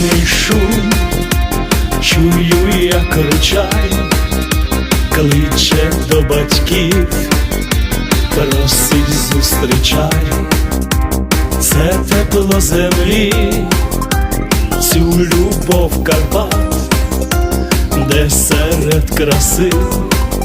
Вуличний шум, чую, як ручай, кличе до батьків, просить зустрічай, це тепло землі, цю любов Карпат, де серед краси.